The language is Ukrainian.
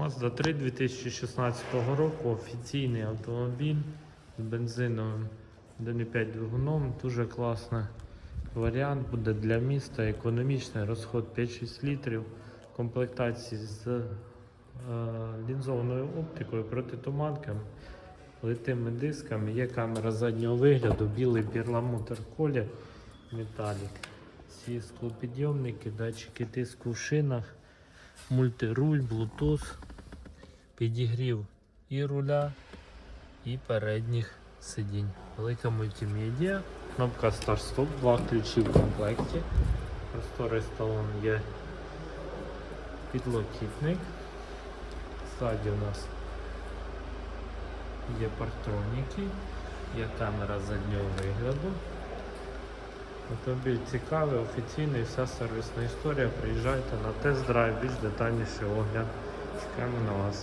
Mazda 3 2016 року. Офіційний автомобіль з бензиновим 1,5 двигуном. Дуже класний варіант буде для міста. Економічний розход 5-6 літрів. Комплектації з е, лінзованою оптикою, протитуманками, литими дисками. Є камера заднього вигляду, білий перламутр колір, металік. Всі склопідйомники, датчики тиску в шинах, мультируль, Bluetooth, підігрів і руля, і передніх сидінь. Велика мультимедіа, кнопка старт-стоп, два ключі в комплекті. Просторий салон є підлокітник. Ззаді у нас є партроніки, є камера заднього вигляду. Автомобіль цікавий, офіційний, вся сервісна історія. Приїжджайте на тест-драйв, більш детальніший огляд. Чекаємо на вас.